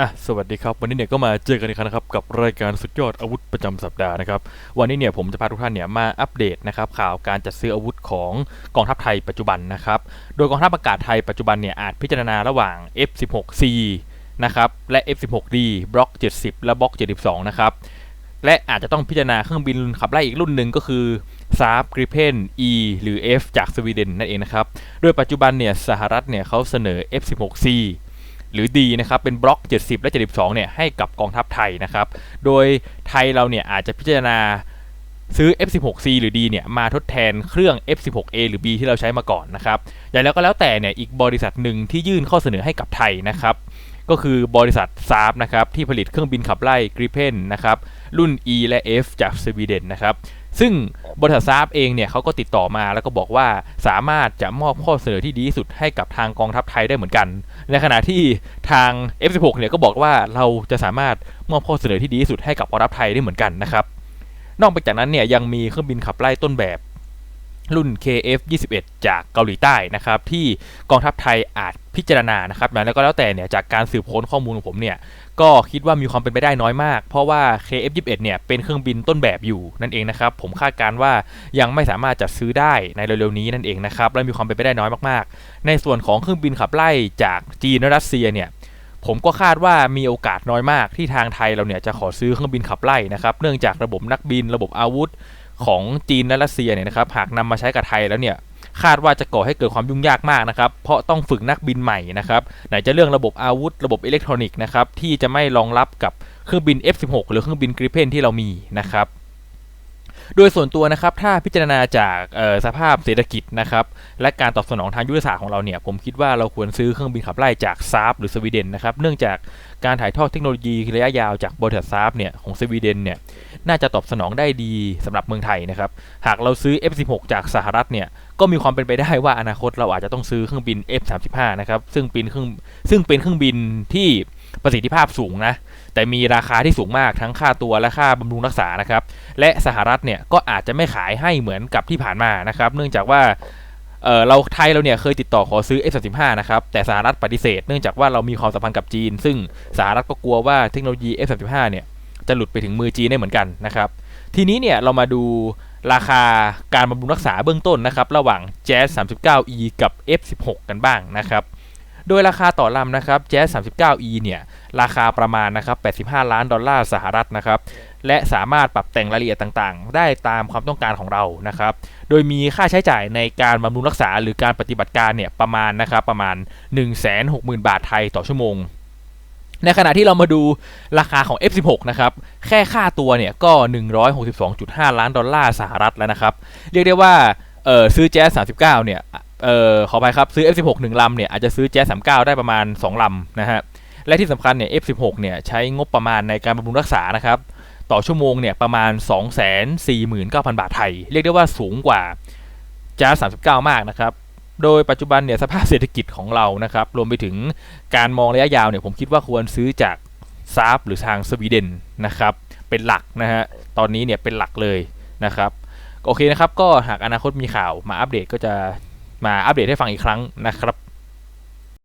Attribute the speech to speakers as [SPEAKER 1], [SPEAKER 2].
[SPEAKER 1] อะสวัสดีครับ วันนี้เนี่ยก็มาเจอกันอีกครั้งนะครับกับรายการสุดยอดอาวุธประจำสัปดาห์นะครับวันนี้เนี่ยผมจะพาทุกท่านเนี่ยมาอัปเดตนะครับข่าวการจัดซื้ออาวุธของกองทัพไทยปัจจุบันนะครับโดยกองทัพอากาศไทยปัจจุบันเนี่ยอาจพิจารณาระหว่าง F16C นะครับและ F16D บล็อก 70 และบล็อก 72 นะครับและอาจจะต้องพิจารณาเครื่องบินขับไล่อีกรุ่นหนึ่งก็คือ s a r p Gripen E หรือ F จากสวีเดนนั่นเองนะครับโดยปัจจุบันเนี่ยสหรัฐเนี่ยเขาเสนอ F16C หรือ D นะครับเป็นบล็อก 70 และ 72 เนี่ยให้กับกองทัพไทยนะครับ โดยไทยเราเนี่ยอาจจะพิจารณาซื้อ F16C หรือ D เนี่ยมาทดแทนเครื่อง F16A หรือ B ที่เราใช้มาก่อนนะครับอย่างแล้วก็แล้วแต่เนี่ยอีกบริษัทหนึ่งที่ยื่นข้อเสนอให้กับไทยนะครับก็คือบริษัทซาร์นะครับที่ผลิตเครื่องบินขับไล่ Gripen นะครับรุ่น E และ F จากสวีเดนนะครับ ซึ่งบริษัทซาร์เองเนี่ยเขาก็ติดต่อมาแล้วก็บอกว่าสามารถจะมอบข้อเสนอที่ดีที่สุดให้กับทางกองทัพไทยได้เหมือนกัน ในขณะที่ทาง F16 เนี่ยก็บอกว่าเราจะสามารถมอบข้อเสนอที่ดีที่สุดให้กับกองทัพไทยได้เหมือนกันนะครับ นอกจากนั้นเนี่ยยังมีเครื่องบินขับไล่ต้นแบบ รุ่น KF-21 จากเกาหลีใต้นะครับ ที่กองทัพไทยอาจพิจารณานะครับแล้วก็แล้วแต่เนี่ยจากการสืบค้นข้อมูลของผมเนี่ยก็คิดว่ามีความเป็นไปได้น้อยมาก เพราะว่า KF21 เนี่ยเป็นเครื่องบินต้นแบบอยู่นั่นเองนะครับผมคาดการว่ายังไม่สามารถจัดซื้อได้ในเร็วๆนี้นั่นเองนะครับและมีความเป็นไปได้น้อยมากๆ ในส่วนของเครื่องบินขับไล่จากจีนและรัสเซียเนี่ยผมก็คาดว่ามีโอกาสน้อยมากที่ทางไทยเราเนี่ยจะขอซื้อเครื่องบินขับไล่นะครับเนื่องจากระบบนักบิน ระบบอาวุธ ของจีนและรัสเซียเนี่ยนะครับหากนำมาใช้กับไทยแล้วเนี่ยคาดว่าจะก่อให้เกิดความยุ่งยากมากนะครับ เพราะต้องฝึกนักบินใหม่นะครับไหนจะเรื่องระบบอาวุธ ระบบอิเล็กทรอนิกส์นะครับที่จะไม่รองรับกับเครื่องบิน F16 หรือเครื่องบินกริเพนที่เรามีนะครับ โดยส่วนตัวนะครับถ้าพิจารณาจากสภาพเศรษฐกิจนะครับและการตอบสนองทางยุทธศาสตร์ของเราเนี่ยผมคิดว่าเราควรซื้อเครื่องบินขับไล่จากซาร์หรือสวีเดนนะครับเนื่องจากการถ่ายทอดเทคโนโลยีระยะยาวจากบริษัทซาร์เนี่ยของสวีเดนเนี่ยน่าจะตอบสนองได้ดีสำหรับเมืองไทยนะครับหากเราซื้อ F16 จากสหรัฐเนี่ยก็มีความเป็นไปได้ว่าอนาคตเราอาจจะต้องซื้อเครื่องบิน F35 นะครับซึ่งเป็นเครื่องซึ่งเป็นเครื่องบินที่ ประสิทธิภาพสูงนะ แต่มีราคาที่สูงมากทั้งค่าตัวและค่าบำรุงรักษานะครับ และสหรัฐเนี่ยก็อาจจะไม่ขายให้เหมือนกับที่ผ่านมานะครับ เนื่องจากว่าเออเราไทยเราเนี่ยเคยติดต่อขอซื้อ F35 นะครับ แต่สหรัฐปฏิเสธ เนื่องจากว่าเรามีความสัมพันธ์กับจีน ซึ่งสหรัฐก็กลัวว่าเทคโนโลยี F35 เนี่ยจะหลุดไปถึงมือจีนได้เหมือนกันนะครับ ทีนี้เนี่ยเรามาดูราคาการบำรุงรักษาเบื้องต้นนะครับ ระหว่าง Jazz 39E กับ F16 กันบ้างนะครับ โดยราคาต่อลำนะครับ Jazz 39E เนี่ยราคาประมาณนะครับ85 ล้านดอลลาร์สหรัฐนะครับและสามารถปรับแต่งรายละเอียดต่างๆ ได้ตามความต้องการของเรานะครับ โดยมีค่าใช้จ่ายในการบำรุงรักษาหรือการปฏิบัติการเนี่ยประมาณนะครับประมาณ 160,000 บาทไทยต่อชั่วโมง ในขณะที่เรามาดูราคาของ F16 นะครับแค่ค่าตัวเนี่ยก็ 162.5 ล้านดอลลาร์สหรัฐแล้วนะครับ เรียกได้ว่าเออซื้อแจ๊ส39 เนี่ย เออขออภัยครับซื้อ F16 1ลำเนี่ยอาจจะซื้อแจ๊ส39ได้ประมาณ 2ลำนะฮะและที่สำคัญเนี่ย F16 เนี่ยใช้งบประมาณในการบำรุงรักษานะครับต่อชั่วโมงเนี่ยประมาณ 249,000 บาทไทย เรียกได้ว่าสูงกว่าแจ๊ส39 มากนะครับโดยปัจจุบันเนี่ยสภาพเศรษฐกิจของเรานะครับรวมไปถึงการมองระยะยาวเนี่ยผมคิดว่าควรซื้อจากซาร์หรือทางสวีเดนนะครับเป็นหลักนะฮะตอนนี้เนี่ยเป็นหลักเลยนะครับโอเคนะครับก็หากอนาคตมีข่าวมาอัปเดตก็จะ มาอัปเดตให้ฟังอีกครั้งนะครับ